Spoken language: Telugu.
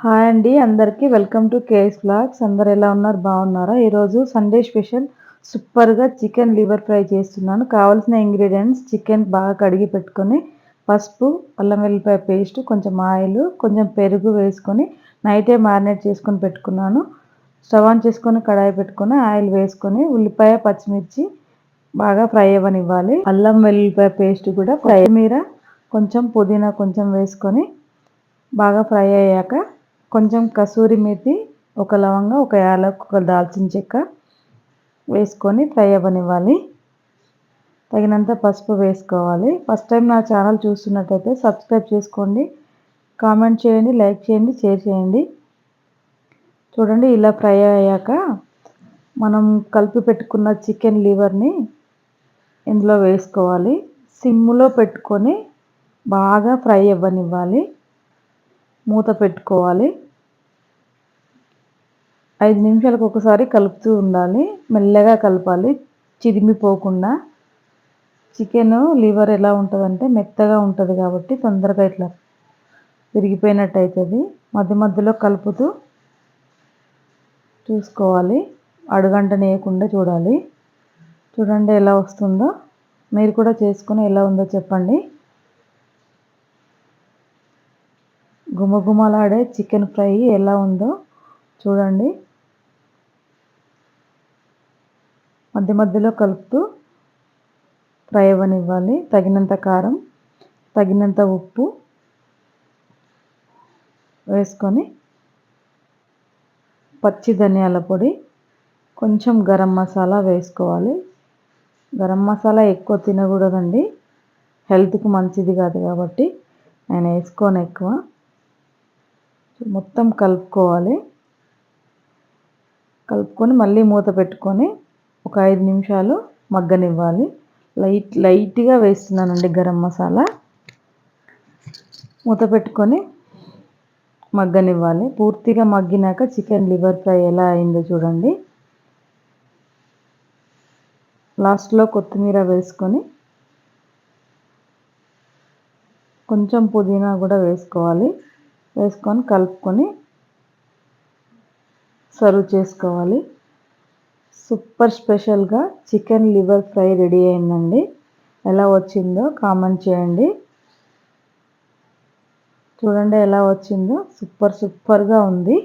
హాయ్ అండి అందరికీ వెల్కమ్ టు కేఎస్ బ్లాగ్స్ అందరు ఎలా ఉన్నారు? బాగున్నారా? ఈరోజు సండే స్పెషల్ సూపర్గా చికెన్ లివర్ ఫ్రై చేస్తున్నాను. కావాల్సిన ఇంగ్రీడియంట్స్ చికెన్ బాగా కడిగి పెట్టుకొని పసుపు అల్లం వెల్లిపాయ పేస్ట్ కొంచెం ఆయిల్ కొంచెం పెరుగు వేసుకొని నైటే మ్యారినేట్ చేసుకొని పెట్టుకున్నాను. స్టవ్ ఆన్ చేసుకొని కడాయి పెట్టుకొని ఆయిల్ వేసుకొని ఉల్లిపాయ పచ్చిమిర్చి బాగా ఫ్రై అవ్వనివ్వాలి. అల్లం వెల్లిపాయ పేస్ట్ కూడా ఫ్రై మీర కొంచెం పుదీనా కొంచెం వేసుకొని బాగా ఫ్రై అయ్యాక కొంచెం కసూరి మెతి ఒక లవంగ ఒక యాలకు ఒక దాల్చిన చెక్క వేసుకొని ఫ్రై అవ్వనివ్వాలి. తగినంత పసుపు వేసుకోవాలి. ఫస్ట్ టైం నా ఛానల్ చూస్తున్నట్టయితే సబ్స్క్రైబ్ చేసుకోండి. కామెంట్ చేయండి లైక్ చేయండి షేర్ చేయండి. చూడండి ఇలా ఫ్రై అయ్యాక మనం కలిపి పెట్టుకున్న చికెన్ లివర్ని ఇందులో వేసుకోవాలి. సిమ్లో పెట్టుకొని బాగా ఫ్రై అవ్వనివ్వాలి. మూత పెట్టుకోవాలి. ఐదు నిమిషాలకు ఒకసారి కలుపుతూ ఉండాలి. మెల్లగా కలపాలి. చిదిమిపోకుండా. చికెన్ లివర్ ఎలా ఉంటుందంటే మెత్తగా ఉంటుంది కాబట్టి తొందరగా ఇట్లా విరిగిపోయినట్టు అవుతుంది మధ్య మధ్యలో కలుపుతూ చూసుకోవాలి. అడుగంట నేయకుండా చూడాలి. చూడండి ఎలా వస్తుందో. మీరు కూడా చేసుకుని ఎలా ఉందో చెప్పండి. గుమగుమలాడే చికెన్ ఫ్రై ఎలా ఉందో చూడండి. మధ్య మధ్యలో కలుపుతూ ఫ్రై అవ్వనివ్వాలి. తగినంత కారం తగినంత ఉప్పు వేసుకొని పచ్చి ధనియాల పొడి కొంచెం గరం మసాలా వేసుకోవాలి. గరం మసాలా ఎక్కువ తినకూడదండి. హెల్త్కి మంచిది కాదు కాబట్టి నేను వేసుకోను ఎక్కువ. మొత్తం కలుపుకోవాలి. కలుపుకొని మళ్ళీ మూత పెట్టుకొని ఒక ఐదు నిమిషాలు మగ్గనివ్వాలి. లైట్ లైట్గా వేస్తున్నానండి గరం మసాలా. మూత పెట్టుకొని మగ్గనివ్వాలి. పూర్తిగా మగ్గినాక చికెన్ లివర్ ఫ్రై ఎలా అయిందో చూడండి. లాస్ట్లో కొత్తిమీర వేసుకొని కొంచెం పుదీనా కూడా వేసుకోవాలి. వేసుకొని కలుపుకొని సర్వ్ చేసుకోవాలి. సూపర్ స్పెషల్గా చికెన్ లివర్ ఫ్రై రెడీ అయిందండి. ఎలా వచ్చిందో కామెంట్ చేయండి. చూడండి ఎలా వచ్చిందో. సూపర్ సూపర్గా ఉంది.